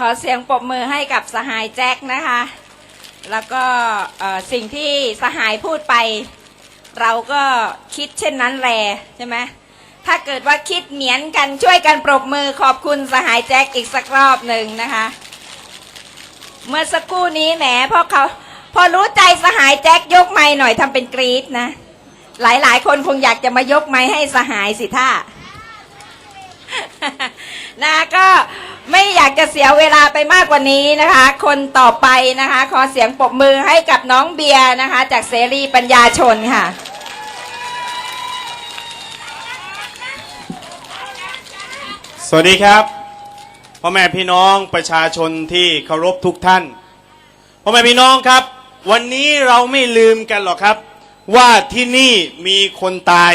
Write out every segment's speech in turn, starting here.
ขอเสียงปรบมือให้กับสหายแจ็คนะคะ แล้วก็สิ่งที่สหายพูดไป เราก็คิดเช่นนั้นแลใช่ไหมถ้าเกิดว่าคิดเหมือนกันช่วยกันปรบมือขอบคุณสหายแจ็คอีกสักรอบหนึ่งนะคะ เมื่อสักครู่นี้แหมพอเขาพอรู้ใจสหายแจ็คยกไม้หน่อยทำเป็นกรี๊ดนะ หลายๆ คนคงอยากจะมายกไม้ให้สหายสิท่านะก็ จะเสียเวลาไปมากกว่านี้นะคะ คนต่อไปนะคะ ขอเสียงปรบมือให้กับน้องเบียร์นะคะ จากเสรีปัญญาชนค่ะสวัสดีครับพ่อแม่พี่น้องประชาชนที่เคารพทุกท่านพ่อแม่พี่น้องครับ วันนี้เราไม่ลืมกันหรอกครับ ว่าที่นี่มีคนตาย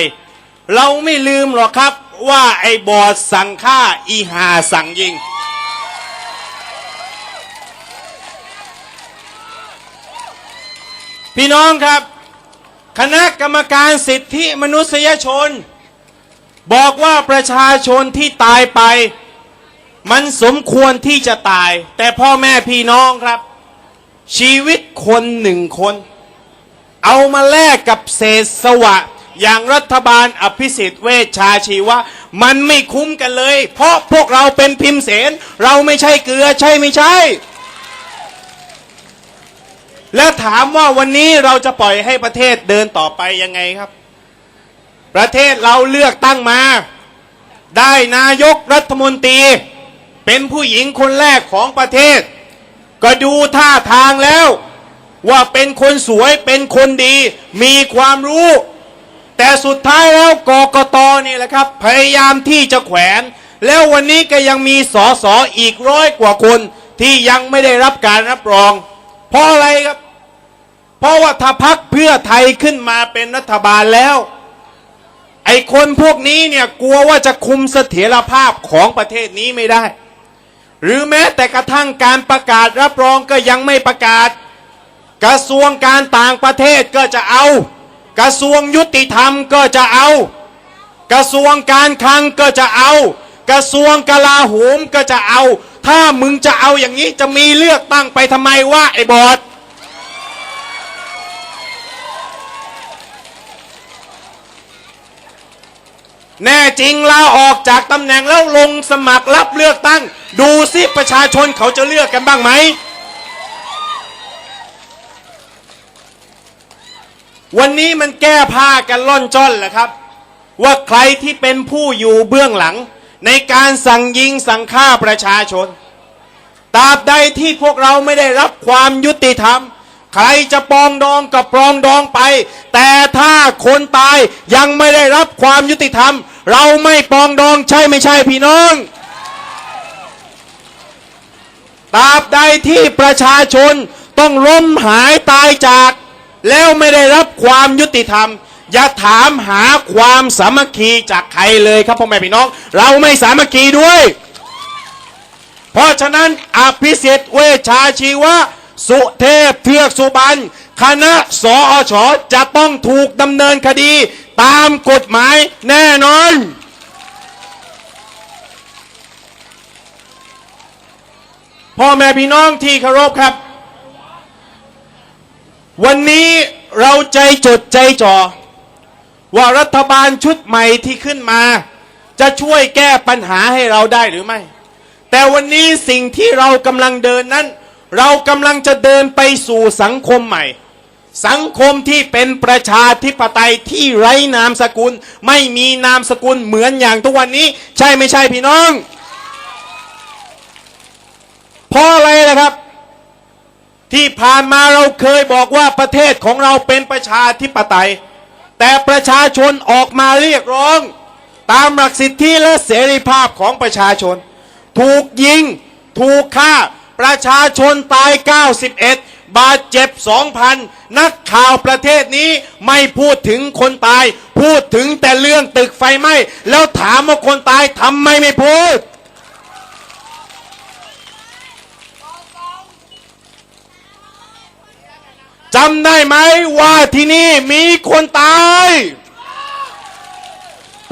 เราไม่ลืมหรอกครับ ว่าไอ้บอดสั่งฆ่าอีหาสั่งยิง พี่น้องครับ คณะกรรมการสิทธิมนุษยชน บอกว่าประชาชนที่ตายไป มันสมควรที่จะตาย แต่พ่อแม่พี่น้องครับ ชีวิตคนหนึ่งคน เอามาแลกกับเศษสวะ อย่างรัฐบาลอภิสิทธิ์เวชชาชีวะ มันไม่คุ้มกันเลย เพราะพวกเราเป็นพิมพ์เสน เราไม่ใช่เกลือใช่ไม่ใช่ และถามว่าวันนี้เราจะปล่อยให้ประเทศเดินต่อไปยังไงครับ ประเทศเราเลือกตั้งมา ได้นายกรัฐมนตรี เป็นผู้หญิงคนแรกของประเทศ ก็ดูท่าทางแล้ว ว่าเป็นคนสวยเป็นคนดี มีความรู้ แต่สุดท้ายแล้วกกตนี่แหละครับ พยายามที่จะแขวน แล้ววันนี้ก็ยังมีสอสออีกร้อยกว่าคนที่ยังไม่ได้รับการรับรอง เพราะอะไรครับ เพราะว่าถ้าพักเพื่อไทยขึ้นมาเป็นรัฐบาลแล้ว ไอ้คนพวกนี้เนี่ยกลัวว่าจะคุมเสถียรภาพของประเทศนี้ไม่ได้ หรือแม้แต่กระทั่งการประกาศรับรองก็ยังไม่ประกาศ กระทรวงการต่างประเทศก็จะเอา กระทรวงยุติธรรมก็จะเอา กระทรวงการคลังก็จะเอา กระทรวงกลาโหมก็จะเอา ถ้ามึงจะเอาอย่างนี้จะมีเลือกตั้งไปทำไมวะไอ้บอดแน่จริงลาออกจากตำแหน่งแล้วลงสมัครรับเลือกตั้ง ดูสิประชาชนเขาจะเลือกกันบ้างไหม วันนี้มันแก้ผ้ากันล่อนจ้อนแหละครับ ว่าใครที่เป็นผู้อยู่เบื้องหลัง ในการสั่งยิงสั่งฆ่าประชาชนตราบใดที่พวกเราไม่ได้รับความยุติธรรม ใครจะปองดองกับปองดองไป แต่ถ้าคนตายยังไม่ได้รับความยุติธรรม เราไม่ปองดองใช่ไม่ใช่พี่น้องตราบใดที่ประชาชนต้องล้มหายตายจาก แล้วไม่ได้รับความยุติธรรม อย่าถามหาความสามัคคีจากใครเลยครับพ่อแม่พี่น้อง เราไม่สามัคคีด้วย เพราะฉะนั้นอภิสิทธิ์เวชชาชีวะ สุเทพเทือกสุบรรณคณะสอชจะต้องถูกดำเนินคดีตามกฎหมายแน่นอน พ่อแม่พี่น้องที่เคารพครับ วันนี้เราใจจดใจจ่อ ว่ารัฐบาลชุดใหม่ที่ขึ้นมา จะช่วยแก้ปัญหาให้เราได้หรือไม่ แต่วันนี้สิ่งที่เรากำลังเดินนั้น เรากำลังจะเดินไปสู่สังคมใหม่ สังคมที่เป็นประชาธิปไตยที่ไร้นามสกุล ไม่มีนามสกุลเหมือนอย่างทุกวันนี้ ใช่ไม่ใช่พี่น้องเพราะอะไรล่ะครับ ที่ผ่านมาเราเคยบอกว่าประเทศของเราเป็นประชาธิปไตย แต่ประชาชนออกมาเรียกร้อง ตามหลักสิทธิและเสรีภาพของประชาชน ถูกยิง ถูกฆ่า ประชาชนตาย 91 บาดเจ็บ 2,000 นักข่าวประเทศนี้ไม่พูดถึงคนตาย พูดถึงแต่เรื่องตึกไฟไหม้ แล้วถามว่าคนตายทำไมไม่พูด จำได้ไหมว่าที่นี่มีคนตาย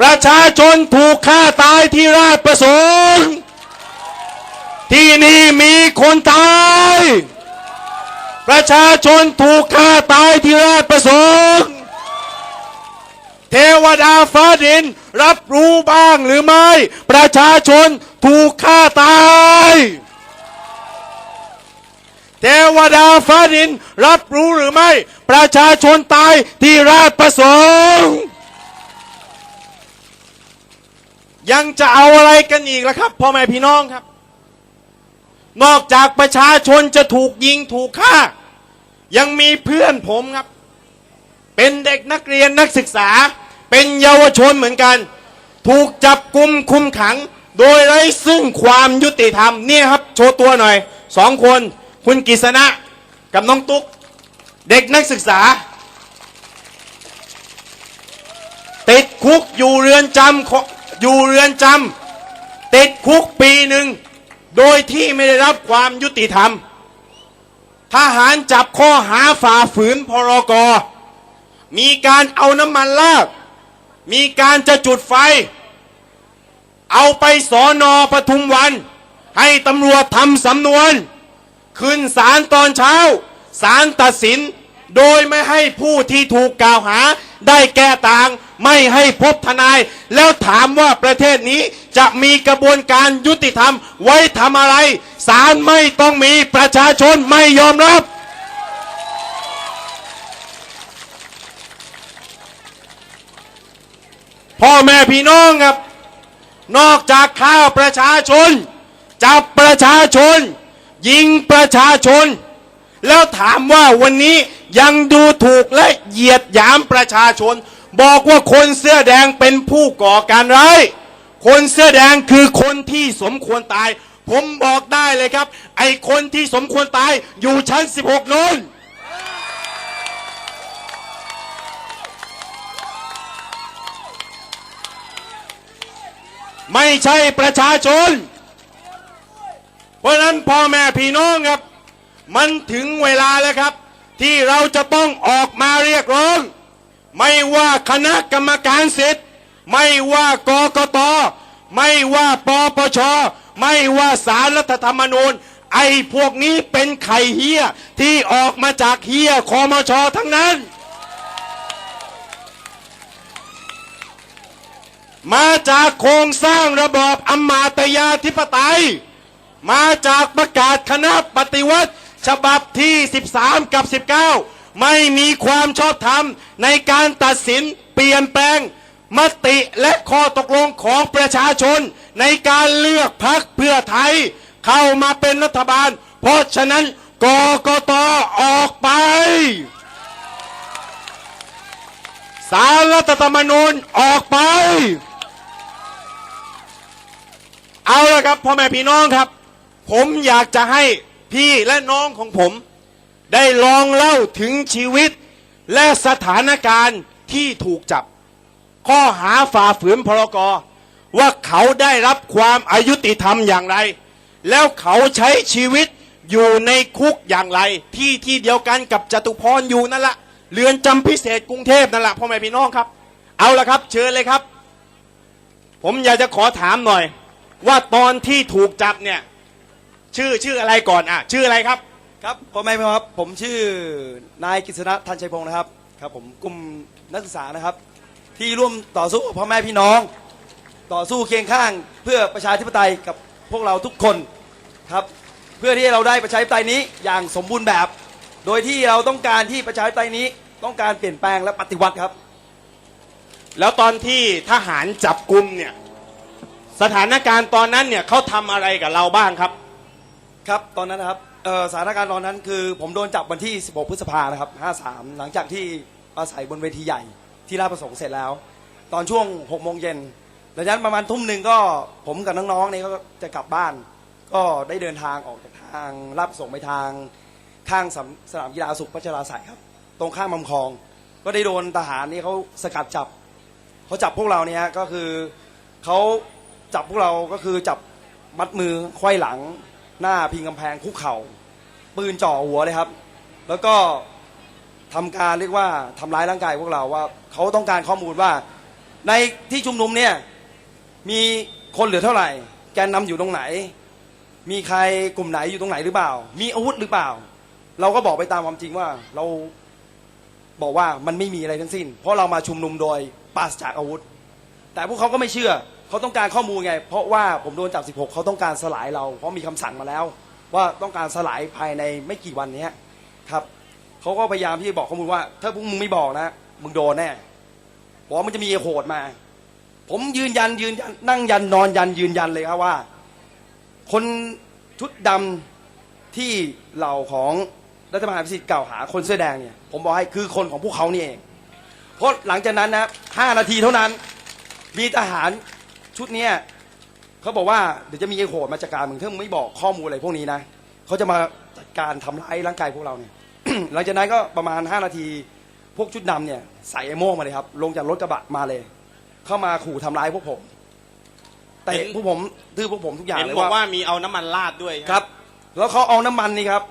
ประชาชนถูกฆ่าตายที่ราชประสงค์ ที่นี่มีคนตาย ประชาชนถูกฆ่าตายที่ราชประสงค์ เทวดาฟ้าดินรับรู้บ้างหรือไม่ ประชาชนถูกฆ่าตาย เทวดาฟ้าดิน รับรู้หรือไม่ ประชาชนตายที่ราชประสงค์ยังจะเอาอะไรกันอีกล่ะครับพ่อแม่พี่น้องครับ นอกจากประชาชนจะถูกยิงถูกฆ่า ยังมีเพื่อนผมครับ เป็นเด็กนักเรียนนักศึกษา เป็นเยาวชนเหมือนกัน ถูกจับกุมคุมขัง โดยไร้ซึ่งความยุติธรรมเนี่ยครับ โชว์ตัวหน่อยสองคน คุณกิษณะกับน้องตุ๊ก เด็กนักศึกษา ติดคุกอยู่เรือนจำอยู่เรือนจำติดคุกปีหนึ่ง โดยที่ไม่ได้รับความยุติธรรม ทหารจับข้อหาฝ่าฝืนพรกมีการเอาน้ำมันลาดมีการจะจุดไฟ เอาไปสอนอปทุมวัน ให้ตำรวจทำสำนวน ขึ้นศาลตอนเช้าศาลตัดสิน โดยไม่ให้ผู้ที่ถูกกล่าวหา ได้แก้ต่าง ไม่ให้พบทนาย แล้วถามว่าประเทศนี้จะมีกระบวนการยุติธรรมไว้ทำอะไรศาลไม่ต้องมีประชาชนไม่ยอมรับพ่อแม่พี่น้องครับ นอกจากฆ่าประชาชน จับประชาชน ยิงประชาชน แล้วถามว่าวันนี้ยังดูถูกและเหยียดหยามประชาชน บอกว่าคนเสื้อแดงเป็นผู้ก่อการร้ายคนเสื้อแดงคือคนที่สมควรตาย ผมบอกได้เลยครับ ไอคนที่สมควรตายอยู่ชั้น 16นู้นไม่ใช่ประชาชน ราะฉะนั้นพ่อแม่พี่น้องครับ มันถึงเวลาแล้วครับ ที่เราจะต้องออกมาเรียกร้อง ไม่ว่าคณะกรรมการสิทธิ์ไม่ว่ากกตไม่ว่าปปชไม่ว่าสารรัฐธรรมนูญ ไอ้พวกนี้เป็นไข่เฮียที่ออกมาจากเฮียคอมชทั้งนั้น มาจากโครงสร้างระบอบอำมาตยาธิปไตย มาจากประกาศคณะปฏิวัติฉบับที่ 13 กับ 19 ไม่มีความชอบธรรมในการตัดสินเปลี่ยนแปลง มติและข้อตกลงของประชาชน ในการเลือกพักเพื่อไทย เข้ามาเป็นรัฐบาล เพราะฉะนั้นกกตออกไป สารรัฐธรรมนูญออกไป เอาละครับพ่อแม่พี่น้องครับ ผมอยากจะให้พี่และน้องของผม ได้ลองเล่าถึงชีวิต และสถานการณ์ที่ถูกจับ ข้อหาฝ่าฝืนพรกว่าเขาได้รับความอายุติธรรมอย่างไร แล้วเขาใช้ชีวิตอยู่ในคุกอย่างไร ที่ที่เดียวกันกับจตุพรอยู่นั่นละเรือนจำพิเศษกรุงเทพนั่นแหละพ่อแม่พี่น้องครับ เอาละครับ เชิญเลยครับ ผมอยากจะขอถามหน่อย ว่าตอนที่ถูกจับเนี่ย ชื่อชื่ออะไรก่อนอะชื่ออะไรครับ ครับพ่อแม่พี่น้องครับ ผมชื่อนายกฤษณะทันชัยพงศ์นะครับ ครับ ผมกลุ่มนักศึกษานะครับ ที่ร่วมต่อสู้กับพ่อแม่พี่น้อง ต่อสู้เคียงข้างเพื่อประชาธิปไตยกับพวกเราทุกคนครับ เพื่อที่เราได้ประชาธิปไตยนี้อย่างสมบูรณ์แบบ โดยที่เราต้องการที่ประชาธิปไตยนี้ต้องการเปลี่ยนแปลงและปฏิวัติครับ แล้วตอนที่ทหารจับกลุ่มเนี่ย สถานการณ์ตอนนั้นเนี่ยเขาทำอะไรกับเราบ้างครับ ครับตอนนั้นนะครับเอ่อสถานการณ์ตอนนั้นคือ ผมโดนจับวันที่ 16 พฤษภานะครับ 53 หลังจากที่ปราศัยบนเวทีใหญ่ที่ราชประสงค์เสร็จแล้ว ตอนช่วง 6 โมงเย็นหลังจากนั้นประมาณทุ่มหนึ่งก็ผมกับน้องๆนี่ก็จะกลับบ้าน ก็ได้เดินทางออกจากทางราชประสงค์ไปทางข้างสนามสนามกีฬาสุขพัชราสายครับ ตรงข้างมัมคลอง ก็ได้โดนทหารนี่เขาสกัดจับเขาจับพวกเราเนี่ยก็คือเขาจับพวกเราก็คือจับมัดมือไขว้หลัง หน้าพิงกำแพงคุกเข่า ปืนจ่อหัวเลยครับ แล้วก็ทำการเรียกว่าทำร้ายร่างกายพวกเราว่าเขาต้องการข้อมูลว่า ในที่ชุมนุมเนี่ยมีคนเหลือเท่าไหร่ แกนนำอยู่ตรงไหน มีใครกลุ่มไหนอยู่ตรงไหนหรือเปล่า มีอาวุธหรือเปล่า เราก็บอกไปตามความจริงว่าเราบอกว่ามันไม่มีอะไรทั้งสิ้น เพราะเรามาชุมนุมโดยปราศจากอาวุธ แต่พวกเขาก็ไม่เชื่อ เขาต้องการข้อมูลไง เพราะว่าผมโดนจับ 16 เขาต้องการสลายเรา เพราะมีคำสั่งมาแล้ว ว่าต้องการสลายภายในไม่กี่วันเนี้ยครับเขาก็พยายามที่จะบอกข้อมูลว่า ถ้าพวกมึงไม่บอกนะ มึงโดนแน่บอกว่ามันจะมีโหดมา ผมยืนยันยืนยันนั่งยันนอนยันยืนยันเลยครับว่า คนชุดดำที่เหล่าของรัฐบาลพิสิทธิ์กล่าวหาคนเสื้อแดงเนี่ย ผมบอกให้คือคนของพวกเขานี่เอง เพราะหลังจากนั้นนะห้านาทีเท่านั้น มีทหาร ชุดเนี้ยเขาบอกว่าเดี๋ยวจะมีไอ้โหดมาจัดการมึงถ้ามึงไม่บอกข้อมูลอะไรพวกนี้นะเขาจะมาจัดการทำร้ายร่างกายพวกเราเนี่ย หลังจากนั้นก็ประมาณ 5 นาที พวกชุดดำเนี่ยใส่ไอ้โม่งมาเลยครับ ลงจากรถกระบะมาเลย เข้ามาขู่ทำร้ายพวกผมแต่เห็นพวกผมทื่อพวกผมทุกอย่างเห็นเลยบอกว่าว่ามีเอาน้ำมันราดด้วยครับ แล้วเขาเอาน้ำมันนี่ครับ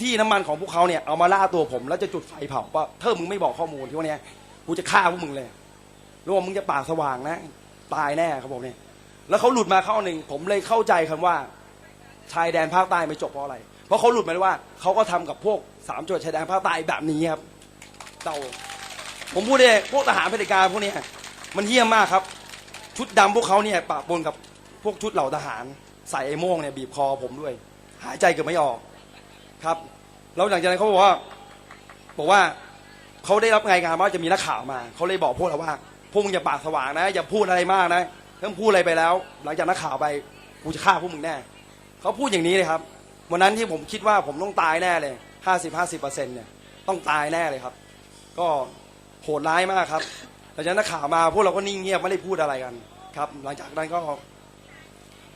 ที่น้ำมันของพวกเขาเนี่ยเอามาล่าตัวผม แล้วจะจุดไฟเผาว่าถ้ามึงไม่บอกข้อมูลที่ว่าเนี้ยกูจะฆ่าพวกมึงเลยรู้ว่ามึงจะปากสว่างนะ ตายแน่ครับผมเนี่ยแล้วเขาหลุดมาเข้าหนึ่งผมเลยเข้าใจคำว่า ชายแดนภาคใต้ไม่จบเพราะอะไร เพราะเขาหลุดมาเลยว่าเขาก็ทำกับพวกสามจังหวัดชายแดนภาคใต้แบบนี้ครับเดาผมพูดเลยพวกทหารเผด็จการพวกนี้มันเหี้ยมมากครับ ชุดดำพวกเขาเนี่ยปะปนกับพวกชุดเหล่าทหารใส่ไอ้โม่งเนี่ยบีบคอผมด้วย หายใจเกือบไม่ออกครับแล้วหลังจากนั้นเขาบอกว่า บอกว่าเขาได้รับรายงานว่าจะมีนักข่าวมาเขาเลยบอกพวกเราว่า พวกมึงอย่าปากสว่างนะ อย่าพูดอะไรมากนะถ้ามึงพูดอะไรไปแล้ว หลังจากนักข่าวไปกูจะฆ่าพวกมึงแน่เขาพูดอย่างนี้เลยครับ วันนั้นที่ผมคิดว่าผมต้องตายแน่เลยห้าสิบห้าสิบเปอร์เซ็นต์เนี่ยต้องตายแน่เลยครับ ก็โหดร้ายมากครับ หลังจากนักข่าวมาพวกเราก็นิ่งเงียบไม่ได้พูดอะไรกันครับ หลังจากนั้นก็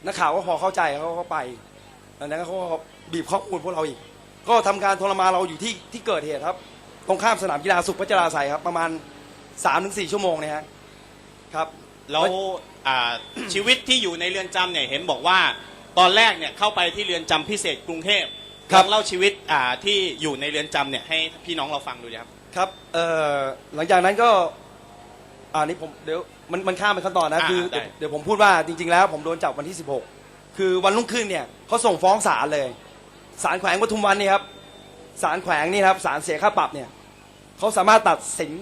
นักข่าวก็พอเข้าใจเขาก็ไปหลังจากนั้นเขาก็บีบข้อมูลพวกเราอีก ก็ทำการทรมานเราอยู่ที่ที่เกิดเหตุครับ ตรงข้ามสนามกีฬาสุขพัชราไสยครับ ประมาณ สามถึงสี่ชั่วโมงเนี่ยฮะครับ แล้วอ่า ชีวิตที่อยู่ในเรือนจำเนี่ยเห็นบอกว่า ตอนแรกเนี่ยเข้าไปที่เรือนจำพิเศษกรุงเทพครับลองเล่าชีวิตอ่าที่อยู่ในเรือนจำเนี่ยให้พี่น้องเราฟังดูเลยครับ ครับเอ่อหลังจากนั้นก็อ่านี่ผมเดี๋ยวมันมันข้ามไปขั้นตอนนะอ่าคือได้เดี๋ยวผมพูดว่าจริง ๆ แล้วผมโดนจับวันที่ 16 คือวันรุ่งขึ้นเนี่ยเขาส่งฟ้องศาลเลยศาลแขวงปทุมวันนี่ครับศาลแขวงนี่ครับศาลเสียค่าปรับเนี่ยเขาสามารถตัดสิน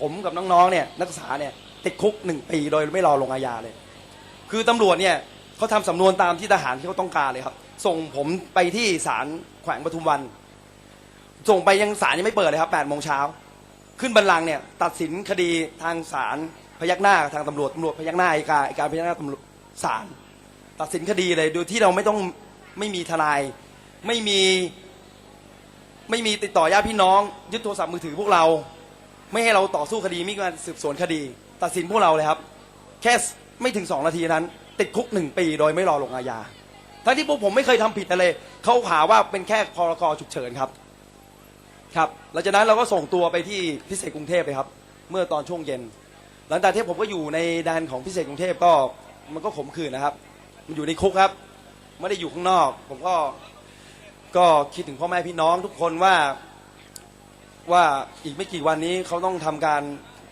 ผมกับน้องๆเนี่ยนักศึกษาเนี่ยติดคุกหนึ่งปีโดยไม่รอลงอาญาเลย คือตำรวจเนี่ยเขาทำสำนวนตามที่ทหารที่เขาต้องการเลยครับ ส่งผมไปที่ศาลแขวงปทุมวัน ส่งไปยังศาลยังไม่เปิดเลยครับ8โมงเช้าขึ้นบัลลังก์เนี่ยตัดสินคดีทางศาลพยักหน้าทางตำรวจตำรวจพยักหน้าอัยการอัยการพยักหน้าตำรวจศาลตัดสินคดีเลยโดยที่เราไม่ต้องไม่มีทนาย ไม่มีไม่มีติดต่อญาติพี่น้อง ยึดโทรศัพท์มือถือพวกเรา ไม่ให้เราต่อสู้คดีไม่การสืบสวนคดี ตัดสินพวกเราเลยครับ แค่ไม่ถึงสองนาทีนั้น ติดคุกหนึ่งปีโดยไม่รอลงอาญาทั้งที่พวกผมไม่เคยทำผิดอะไรเขาหาว่าเป็นแค่พรกฉุกเฉินครับครับหลังจากนั้นเราก็ส่งตัวไปที่พิเศษกรุงเทพเลยครับ เมื่อตอนช่วงเย็น หลังจากที่ผมก็อยู่ในแดนของพิเศษกรุงเทพก็มันก็ขมขื่นนะครับ มันอยู่ในคุกครับไม่ได้อยู่ข้างนอก ผมก็ก็คิดถึงพ่อแม่พี่น้องทุกคนว่า ว่าอีกไม่กี่วันนี้เขาต้องทำการ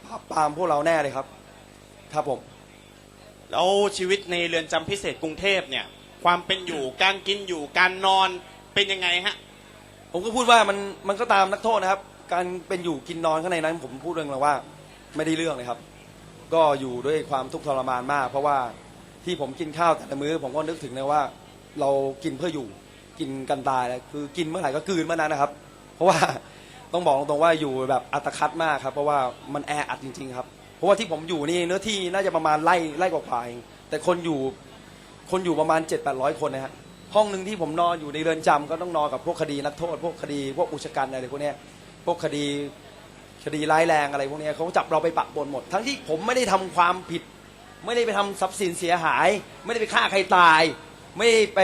ปราบปรามพวกเราแน่เลยครับ ครับผม แล้วชีวิตในเรือนจำพิเศษกรุงเทพเนี่ย ความเป็นอยู่การกินอยู่การนอนเป็นยังไงฮะ ผมก็พูดว่ามันมันก็ตามนักโทษนะครับ การเป็นอยู่กินนอนข้างในนั้น ผมพูดเรื่องแล้วว่าไม่ได้เรื่องเลยครับ ก็อยู่ด้วยความทุกข์ทรมานมาก เพราะว่าที่ผมกินข้าวแต่ละมื้อผมก็นึกถึงเลยว่า เรากินเพื่ออยู่กินกันตายเลยคือกินเมื่อไหร่ก็กลืนเมื่อนั้นนะครับ เพราะว่า ต้องบอกตรงๆว่าอยู่แบบอัตคัดมากครับ เพราะว่ามันแออัดจริง ๆ ครับ เพราะว่าที่ผมอยู่นี่เนื้อที่น่าจะประมาณไร่ไร่กว่าๆเองแต่คนอยู่คนอยู่ประมาณ 7 8 0 0 คนนะฮะห้องหนึ่งที่ผมนอนอยู่ในเรือนจำก็ต้องนอนกับพวกคดีนักโทษ พวกคดีพวกอุกชกันอะไรพวกเนี้ยพวกคดีคดีร้ายแรงอะไรพวกเนี้ยเขาจับเราไปปะปนหมด ทั้งที่ผมไม่ได้ทำความผิด ไม่ได้ไปทำทรัพย์สินเสียหาย ไม่ได้ไปฆ่าใครตาย ไม่ได้ไป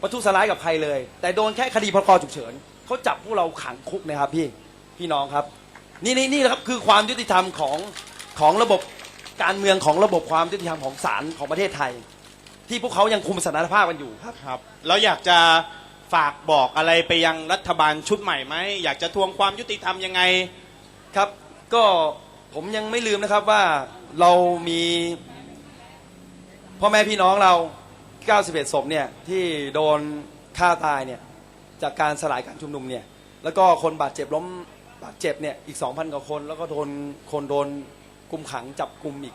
ประทุษร้ายกับใครเลย แต่โดนแค่คดีพรกฉุกเฉิน เขาจับพวกเราขังคุกนะครับพี่พี่น้องครับ นี่นี่นี่นะครับคือความยุติธรรมของของระบบการเมืองของระบบความยุติธรรมของศาลของประเทศไทย ที่พวกเขายังคุมสถานภาพกันอยู่ครับ ครับแล้วอยากจะฝากบอกอะไรไปยังรัฐบาลชุดใหม่ไหมอยากจะทวงความยุติธรรมยังไง ครับ ก็ผมยังไม่ลืมนะครับว่าเรามีพ่อแม่พี่น้องเรา 91 ศพเนี่ยที่โดนฆ่าตายเนี่ย จากการสลายการชุมนุมเนี่ยแล้วก็คนบาดเจ็บล้มบาดเจ็บเนี่ยอีก 2,000 กว่าคน แล้วก็โดนคนโดนกุมขังจับกุมอีก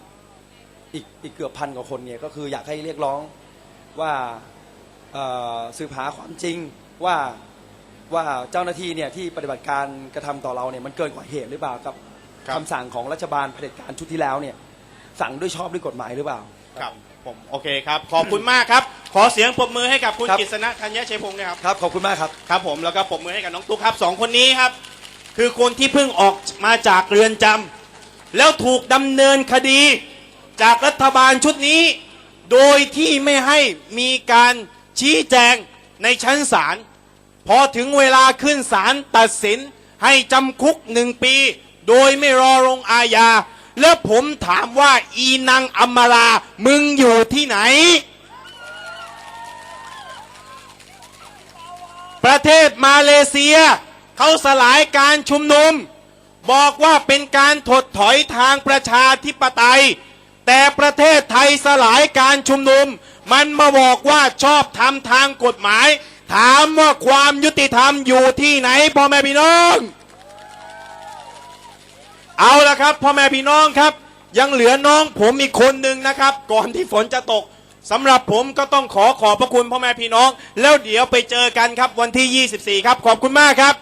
อีกอีกเกือบพันกว่าคนเนี่ยก็คืออยากให้เรียกร้องว่าเอ่อสืบหาความจริงว่าว่าเจ้าหน้าที่เนี่ยที่ปฏิบัติการกระทำต่อเราเนี่ยมันเกินกว่าเหตุหรือเปล่ากับครับคำสั่งของรัฐบาลเผด็จการชุดที่แล้วเนี่ยสั่งด้วยชอบด้วยกฎหมายหรือเปล่าครับผมโอเคครับขอบคุณมากครับ ขอเสียงปรบมือให้กับคุณครับกฤษณะธัญญชัยพงศ์นะครับ ครับ ขอบคุณมากครับ ครับผมแล้วก็ปรบมือให้กับน้องตุ๊กครับสองคนนี้ครับ คือคนที่เพิ่งออกมาจากเรือนจำแล้วถูกดำเนินคดี จากรัฐบาลชุดนี้ โดยที่ไม่ให้มีการชี้แจงในชั้นศาลพอถึงเวลาขึ้นศาลตัดสินให้จำคุกหนึ่งปี โดยไม่รอลงอาญาแล้วผมถามว่าอีนางอมรามึงอยู่ที่ไหน ประเทศมาเลเซียเขาสลายการชุมนุม บอกว่าเป็นการถดถอยทางประชาธิปไตย แต่ประเทศไทยสลายการชุมนุม มันมาบอกว่าชอบทำทางกฎหมาย ถามว่าความยุติธรรมอยู่ที่ไหนพ่อแม่พี่น้อง เอาละครับพ่อแม่พี่น้องครับ ยังเหลือน้องผมอีกคนหนึ่งนะครับ ก่อนที่ฝนจะตก สำหรับผมก็ต้องขอขอบพระคุณพ่อแม่พี่น้อง แล้วเดี๋ยวไปเจอกันครับวันที่ 24 ครับ ขอบคุณมากครับ